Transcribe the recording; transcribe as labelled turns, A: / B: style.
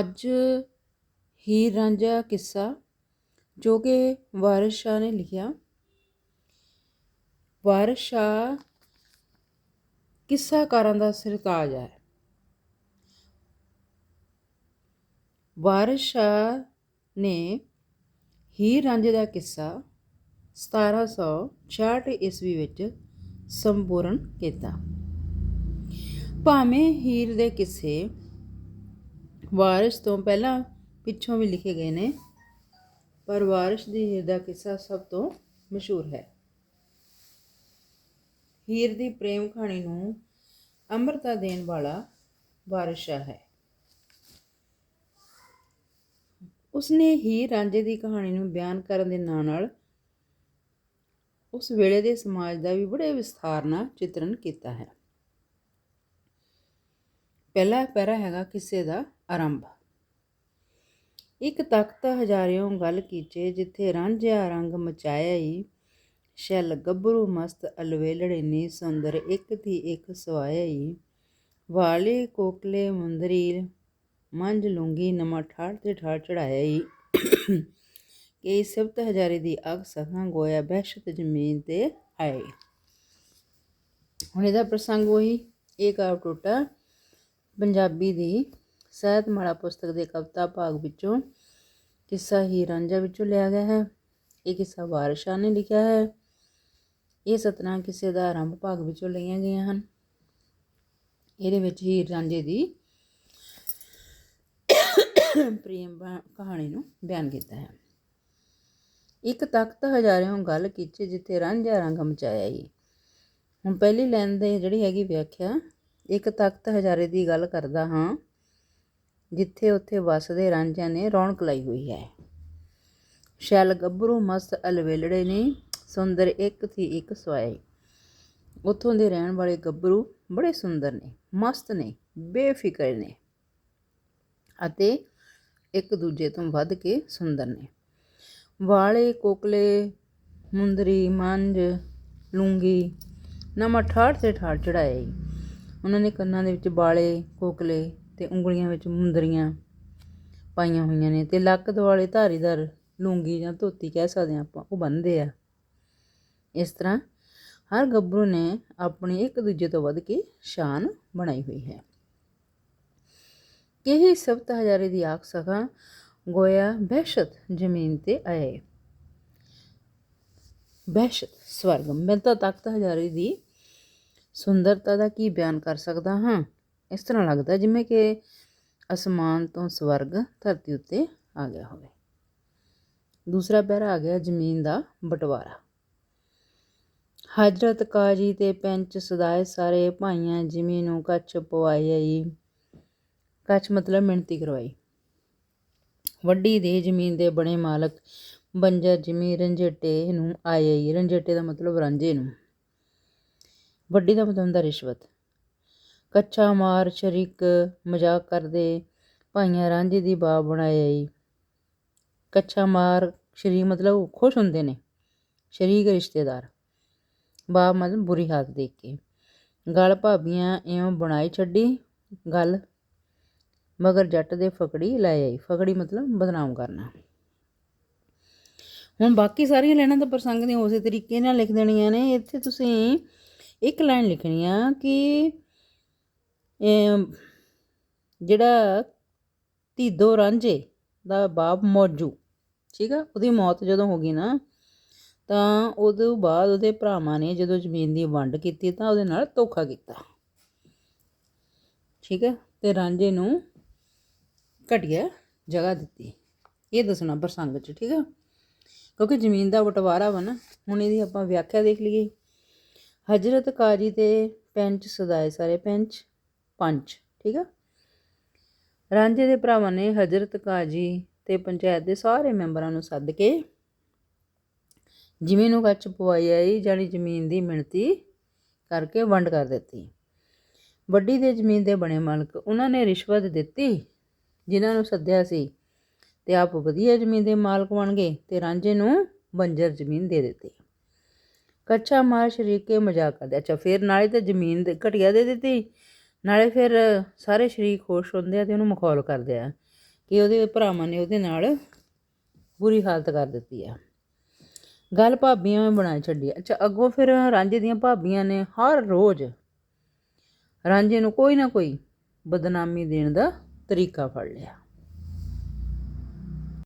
A: ਅੱਜ ਹੀਰ ਰਾਂਝਾ ਕਿੱਸਾ ਜੋ ਕਿ ਵਾਰਿਸ ਸ਼ਾਹ ਨੇ ਲਿਖਿਆ। ਵਾਰਿਸ ਸ਼ਾਹ ਕਿੱਸਾਕਾਰਾਂ ਦਾ ਸਰਤਾਜ ਹੈ। ਵਾਰਿਸ ਸ਼ਾਹ ਨੇ ਹੀਰ ਰਾਂਝੇ ਦਾ ਕਿੱਸਾ 1766 ਈਸਵੀ ਵਿੱਚ ਸੰਪੂਰਨ ਕੀਤਾ। ਭਾਵੇਂ ਹੀਰ ਦੇ ਕਿੱਸੇ ਵਾਰਿਸ ਤੋਂ ਪਹਿਲਾਂ ਪਿੱਛੋਂ ਵੀ ਲਿਖੇ ਗਏ ਨੇ, ਪਰ ਵਾਰਿਸ ਦੀ ਹੀਰ ਦਾ ਕਿੱਸਾ ਸਭ ਤੋਂ ਮਸ਼ਹੂਰ ਹੈ। ਹੀਰ ਦੀ ਪ੍ਰੇਮ ਕਹਾਣੀ ਨੂੰ ਅੰਮ੍ਰਿਤਾ ਦੇਣ ਵਾਲਾ ਵਾਰਿਸ ਹੈ। ਉਸਨੇ ਹੀਰ ਰਾਂਝੇ ਦੀ ਕਹਾਣੀ ਨੂੰ ਬਿਆਨ ਕਰਨ ਦੇ ਨਾਲ ਨਾਲ ਉਸ ਵੇਲੇ ਦੇ ਸਮਾਜ ਦਾ ਵੀ ਬੜੇ ਵਿਸਥਾਰ ਨਾਲ ਚਿਤਰਨ ਕੀਤਾ ਹੈ। ਪਹਿਲਾ ਪੈਰਾ ਹੈਗਾ ਕਿਸੇ ਦਾ ਆਰੰਭ। ਇੱਕ ਤਖਤ ਹਜ਼ਾਰਿਓਂ ਗੱਲ ਕੀਚੇ, ਜਿੱਥੇ ਰਾਂਝਿਆ ਰੰਗ ਮਚਾਇਆ ਈ ਸ਼ੈਲ ਗੱਭਰੂ ਮਸਤ ਅਲਵੇਲੜੇ ਨੀ, ਸੁੰਦਰ ਇੱਕ ਥੀ ਇੱਕ ਸਵਾਇਆ ਈ ਵਾਲੇ ਕੋਕਲੇ ਮੁੰਦਰੀ ਮੰਝ ਲੂੰਗੀ ਨਮਾ ਠਾੜ ਤੇ ਠਾੜ ਚੜਾਇਆ ਈ ਕਿ ਸਿਫਤ ਹਜ਼ਾਰੇ ਦੀ ਅਗ ਸਖਾਂ ਗੋਇਆ, ਬਹਿਸ਼ਤ ਜ਼ਮੀਨ ਤੇ ਆਏ। ਹੁਣ ਇਹਦਾ ਪ੍ਰਸੰਗ ਉਹੀ ਇੱਕ ਆਪ ਟੋਟਾ ਪੰਜਾਬੀ ਦੀ ਸਾਹਿਤਮਾਲਾ ਪੁਸਤਕ ਦੇ ਕਵਿਤਾ ਭਾਗ ਵਿੱਚੋਂ ਕਿੱਸਾ ਹੀ ਰਾਂਝਾ ਵਿੱਚੋਂ ਲਿਆ ਗਿਆ ਹੈ। ਇਹ ਕਿੱਸਾ ਵਾਰਿਸ ਨੇ ਲਿਖਿਆ ਹੈ। ਇਹ ਸਤਨਾ ਕਿਸੇ ਦਾ ਆਰੰਭ ਭਾਗ ਵਿੱਚੋਂ ਲਈਆਂ ਗਈਆਂ ਹਨ। ਇਹਦੇ ਵਿੱਚ ਹੀਰ ਰਾਂਝੇ ਦੀ ਪ੍ਰੇਮ ਕਹਾਣੀ ਨੂੰ ਬਿਆਨ ਕੀਤਾ ਹੈ। ਇੱਕ ਤਖਤ ਹਜ਼ਾਰਿਓਂ ਗੱਲ ਕੀਚੇ ਜਿੱਥੇ ਰਾਂਝਾ ਰੰਗ ਮਚਾਇਆ ਈ। ਹੁਣ ਪਹਿਲੀ ਲਾਈਨ ਦੇ ਜਿਹੜੀ ਹੈਗੀ ਵਿਆਖਿਆ ਇੱਕ ਤਖਤ ਹਜ਼ਾਰੇ ਦੀ ਗੱਲ ਕਰਦਾ ਹਾਂ, ਜਿੱਥੇ ਉੱਥੇ ਵਸਦੇ ਰਾਂਝਿਆਂ ਨੇ ਰੌਣਕ ਲਾਈ ਹੋਈ ਹੈ। ਸ਼ੈਲ ਗੱਭਰੂ ਮਸਤ ਅਲਵੇਲੜੇ ਨੇ, ਸੁੰਦਰ ਇੱਕ ਥੀ ਇੱਕ ਸਵਾਏ। ਉੱਥੋਂ ਦੇ ਰਹਿਣ ਵਾਲੇ ਗੱਭਰੂ ਬੜੇ ਸੁੰਦਰ ਨੇ, ਮਸਤ ਨੇ, ਬੇਫਿਕਰ ਨੇ ਅਤੇ ਇੱਕ ਦੂਜੇ ਤੋਂ ਵੱਧ ਕੇ ਸੁੰਦਰ ਨੇ। ਵਾਲੇ, ਕੋਕਲੇ, ਮੁੰਦਰੀ, ਮੰਜ, ਲੂੰਗੀ ਨਮਾ ਠਾੜ ਤੇ ਠਾੜ ਚੜਾਏ ਉਹਨਾਂ ਨੇ ਕੰਨਾਂ ਦੇ ਵਿੱਚ ਬਾਲੇ ਕੋਕਲੇ ਤੇ ਉਂਗਲੀਆਂ ਵਿੱਚ ਮੁੰਦਰੀਆਂ ਪਾਈਆਂ ਹੋਈਆਂ ਨੇ ਤੇ ਲੱਕ ਦੁਆਲੇ ਧਾਰੀਦਾਰ ਲੂੰਗੀ ਜਾਂ ਧੋਤੀ ਕਹਿ ਸਕਦੇ ਹਾਂ ਆਪਾਂ, ਉਹ ਬੰਨਦੇ ਆ। ਇਸ ਤਰ੍ਹਾਂ ਹਰ ਗੱਭਰੂ ਨੇ ਆਪਣੀ ਇੱਕ ਦੂਜੇ ਤੋਂ ਵੱਧ ਕੇ ਸ਼ਾਨ ਬਣਾਈ ਹੋਈ ਹੈ। ਕਿਹੀ ਸਬਤ ਹਜ਼ਾਰੇ ਦੀ ਆਖ ਸਕਾਂ ਗੋਇਆ ਬਹਿਸ਼ਤ ਜ਼ਮੀਨ ਤੇ ਆਏ। ਬਹਿਸ਼ਤ ਸਵਰਗ ਮੈਂ ਤਾਂ ਤਖਤ ਹਜ਼ਾਰੇ ਦੀ ਸੁੰਦਰਤਾ ਦਾ ਕੀ ਬਿਆਨ ਕਰ ਸਕਦਾ ਹਾਂ? ਇਸ ਤਰ੍ਹਾਂ ਲੱਗਦਾ ਜਿਵੇਂ ਕਿ ਅਸਮਾਨ ਤੋਂ ਸਵਰਗ ਧਰਤੀ ਉੱਤੇ ਆ ਗਿਆ ਹੋਵੇ। ਦੂਸਰਾ ਪੈਰਾ ਆ ਗਿਆ ਜ਼ਮੀਨ ਦਾ ਬਟਵਾਰਾ। ਹਜਰਤ ਕਾਜੀ ਤੇ ਪੈਂਚ ਸਦਾਏ ਸਾਰੇ ਭਾਈਆਂ ਜਿਵੇਂ ਨੂੰ ਕੱਚ ਪਵਾਈ ਕੱਚ ਮਤਲਬ ਮਿਣਤੀ ਕਰਵਾਈ। ਵੱਡੀ ਦੇ ਜ਼ਮੀਨ ਦੇ ਬਣੇ ਮਾਲਕ ਬੰਜਰ ਜ਼ਮੀਨ ਰੰਜੇਟੇ ਨੂੰ ਆਏ ਈ ਰੰਜੇਟੇ ਦਾ ਮਤਲਬ ਰਾਂਝੇ ਨੂੰ। ਵੱਡੀ ਦਾ ਮਤਲਬ ਹੁੰਦਾ ਰਿਸ਼ਵਤ। ਕੱਚਾ ਮਾਰ ਸ਼ਰੀਕ ਮਜ਼ਾਕ ਕਰਦੇ ਭਾਈਆਂ ਰਾਂਝੇ ਦੀ ਬਾ ਬਣਾਇਆ ਈ ਕੱਚਾ ਮਾਰ ਸ਼ਰੀਕ ਮਤਲਬ ਖੁਸ਼ ਹੁੰਦੇ ਨੇ, ਸ਼ਰੀਕ ਰਿਸ਼ਤੇਦਾਰ। ਬਾਬ ਮਤਲਬ ਬੁਰੀ ਹਾਲਤ ਦੇਖ ਕੇ। ਗਲ ਭਾਬੀਆਂ ਇਉਂ ਬਣਾਈ ਛੱਡੀ, ਗੱਲ। ਮਗਰ ਜੱਟ ਦੇ ਫਕੜੀ ਲੈ ਆਈ। ਫਕੜੀ ਮਤਲਬ ਬਦਨਾਮ ਕਰਨਾ। ਹੁਣ ਬਾਕੀ ਸਾਰੀਆਂ ਲੈਣਾ ਤਾਂ ਪ੍ਰਸੰਗ ਦੀਆਂ ਉਸੇ ਤਰੀਕੇ ਨਾਲ ਲਿਖ ਦੇਣੀਆਂ ਨੇ। ਇੱਥੇ ਤੁਸੀਂ ਇੱਕ ਲਾਈਨ ਲਿਖਣੀ ਆ ਕਿ ਜਿਹੜਾ ਧੀਦੋ ਰਾਂਝੇ ਦਾ ਬਾਪ ਮੌਜੂ, ਠੀਕ ਆ? ਉਹਦੀ ਮੌਤ ਜਦੋਂ ਹੋ ਗਈ ਨਾ, ਤਾਂ ਉਦੋਂ ਬਾਅਦ ਉਹਦੇ ਭਰਾਵਾਂ ਨੇ ਜਦੋਂ ਜ਼ਮੀਨ ਦੀ ਵੰਡ ਕੀਤੀ ਤਾਂ ਉਹਦੇ ਨਾਲ ਧੋਖਾ ਕੀਤਾ। ਠੀਕ ਹੈ ਤੇ ਰਾਂਝੇ ਨੂੰ ਘਟੀਆ ਜਗ੍ਹਾ ਦਿੱਤੀ। ਇਹ ਦੱਸਣਾ ਪ੍ਰਸੰਗ 'ਚ, ਠੀਕ ਆ? ਕਿਉਂਕਿ ਜ਼ਮੀਨ ਦਾ ਬਟਵਾਰਾ ਵਾ ਨਾ, ਹੁਣ ਇਹਦੀ ਆਪਾਂ ਵਿਆਖਿਆ ਦੇਖ ਲਈਏ। ਹਜਰਤ ਕਾਜੀ ਤੇ ਪੈਂਚ ਸਦਾਏ ਸਾਰੇ ਪੈਂਚ, ਪੰਚ, ਠੀਕ ਆ? ਰਾਂਝੇ ਦੇ ਭਰਾਵਾਂ ਨੇ ਹਜਰਤ ਕਾਜੀ ਤੇ ਪੰਚਾਇਤ ਦੇ ਸਾਰੇ ਮੈਂਬਰਾਂ ਨੂੰ ਸੱਦ ਕੇ ਜ਼ਮੀਨ ਨੂੰ ਕੱਚ ਪਵਾਈ ਆਈ ਜਾਨੀ ਜ਼ਮੀਨ ਦੀ ਮਿਣਤੀ ਕਰਕੇ ਵੰਡ ਕਰ ਦਿੱਤੀ। ਵੱਡੀ ਦੇ ਜ਼ਮੀਨ ਦੇ ਬਣੇ ਮਾਲਕ ਉਹਨਾਂ ਨੇ ਰਿਸ਼ਵਤ ਦਿੱਤੀ, ਜਿਨ੍ਹਾਂ ਨੂੰ ਸੱਦਿਆ ਸੀ ਤੇ ਆਪ ਵਧੀਆ ਜ਼ਮੀਨ ਦੇ ਮਾਲਕ ਬਣ ਗਏ ਤੇ ਰਾਂਝੇ ਨੂੰ ਬੰਜਰ ਜ਼ਮੀਨ ਦੇ ਦਿੱਤੀ। ਕੱਚਾ ਮਾਰ ਸ਼ਰੀਕੇ ਮਜ਼ਾਕ ਕਰਦੇ। ਅੱਛਾ, ਫਿਰ ਨਾਲੇ ਤਾਂ ਜ਼ਮੀਨ ਦੇ ਘਟੀਆ ਦੇ ਦਿੱਤੀ। ਨਾਲੇ ਫਿਰ ਸਾਰੇ ਸ਼ਰੀਕ ਖੁਸ਼ ਹੁੰਦੇ ਆ ਤੇ ਉਹਨੂੰ ਮਖੌਲ ਕਰਦੇ ਆ ਕਿ ਉਹਦੇ ਭਰਾਵਾਂ ਨੇ ਉਹਦੇ ਨਾਲ ਬੁਰੀ ਹਾਲਤ ਕਰ ਦਿੱਤੀ ਆ। ਗੱਲ ਭਾਬੀਆਂ ਨੇ ਬਣਾ ਛੱਡੀ ਅੱਛਾ, ਅੱਗੋਂ ਫਿਰ ਰਾਂਝੇ ਦੀਆਂ ਭਾਬੀਆਂ ਨੇ ਹਰ ਰੋਜ਼ ਰਾਂਝੇ ਨੂੰ ਕੋਈ ਨਾ ਕੋਈ ਬਦਨਾਮੀ ਦੇਣ ਦਾ ਤਰੀਕਾ ਫੜ ਲਿਆ।